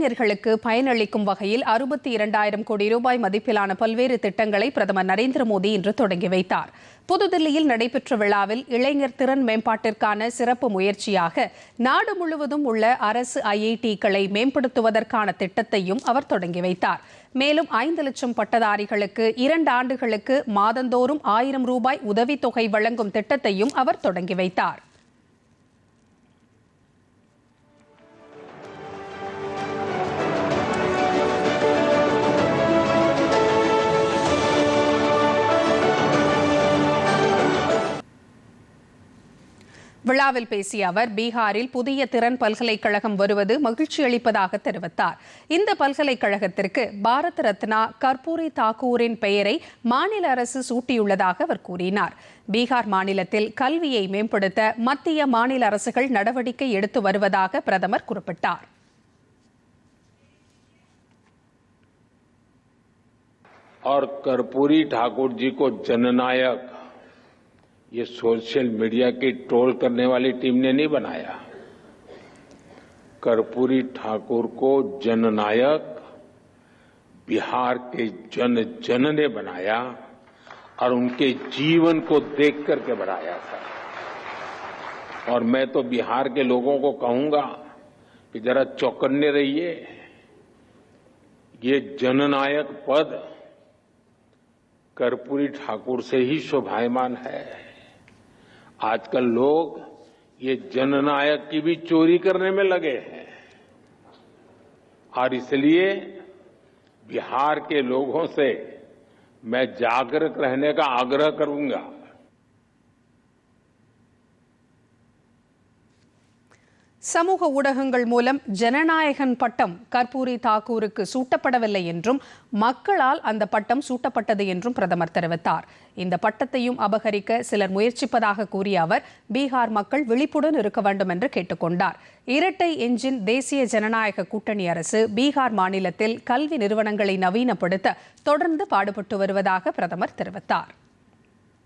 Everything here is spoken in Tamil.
இளைஞர்களுக்கு பயனளிக்கும் வகையில் அறுபத்தி இரண்டாயிரம் கோடி ரூபாய் மதிப்பிலான பல்வேறு திட்டங்களை பிரதமர் நரேந்திர மோடி இன்று தொடங்கி வைத்தார். புதுதில்லியில் நடைபெற்ற விழாவில் இளைஞர் திறன் மேம்பாட்டிற்கான சிறப்பு முயற்சியாக நாடு முழுவதும் உள்ள அரசு ஐஐடிக்களை மேம்படுத்துவதற்கான திட்டத்தையும் அவர் தொடங்கி வைத்தார். மேலும் ஐந்து லட்சம் பட்டதாரிகளுக்கு இரண்டு ஆண்டுகளுக்கு மாதந்தோறும் ஆயிரம் ரூபாய் உதவித்தொகை வழங்கும் திட்டத்தையும் அவர் தொடங்கி வைத்தார். விழாவில் பேசிய அவர் பீகாரில் புதிய திறன் பல்கலைக்கழகம் வருவது மகிழ்ச்சி அளிப்பதாக தெரிவித்தார் இந்த பல்கலைக்கழகத்திற்கு பாரத் ரத்னா கர்பூரி தாக்கூரின் பெயரை மாநில அரசு சூட்டியுள்ளதாக அவர் கூறினார் பீகார் மாநிலத்தில் கல்வியை மேம்படுத்த மத்திய மாநில அரசுகள் நடவடிக்கை எடுத்து வருவதாக பிரதமர் குறிப்பிட்டார் और कर्पूरी ठाकुर जी को जननायक ये सोशल मीडिया की ट्रोल करने वाली टीम ने नहीं बनाया। कर्पूरी ठाकुर को जननायक, बिहार के जन जन ने बनाया और उनके जीवन को देख करके बनाया था। और मैं तो बिहार के लोगों को कहूँगा कि जरा चौकन्ने रहिए। ये जननायक पद कर्पूरी ठाकुर से ही शोभायमान है। आजकल लोग ये जननायक की भी चोरी करने में लगे हैं। और इसलिए बिहार के लोगों से मैं जागरूक रहने का आग्रह करूँगा। சமூக ஊடகங்கள் மூலம் ஜனநாயகன் பட்டம் கர்பூரி தாக்கூருக்கு சூட்டப்படவில்லை என்றும் மக்களால் அந்த பட்டம் சூட்டப்பட்டது என்றும் பிரதமர் தெரிவித்தார். இந்த பட்டத்தையும் அபகரிக்க சிலர் முயற்சிப்பதாக கூறிய அவர் பீகார் மக்கள் விழிப்புடன் இருக்க வேண்டும் என்று கேட்டுக்கொண்டார் இரட்டை எஞ்சின் தேசிய ஜனநாயக கூட்டணி அரசு பீகார் மாநிலத்தில் கல்வி நிறுவனங்களை நவீனப்படுத்த தொடர்ந்து பாடுபட்டு வருவதாக பிரதமர் தெரிவித்தார்.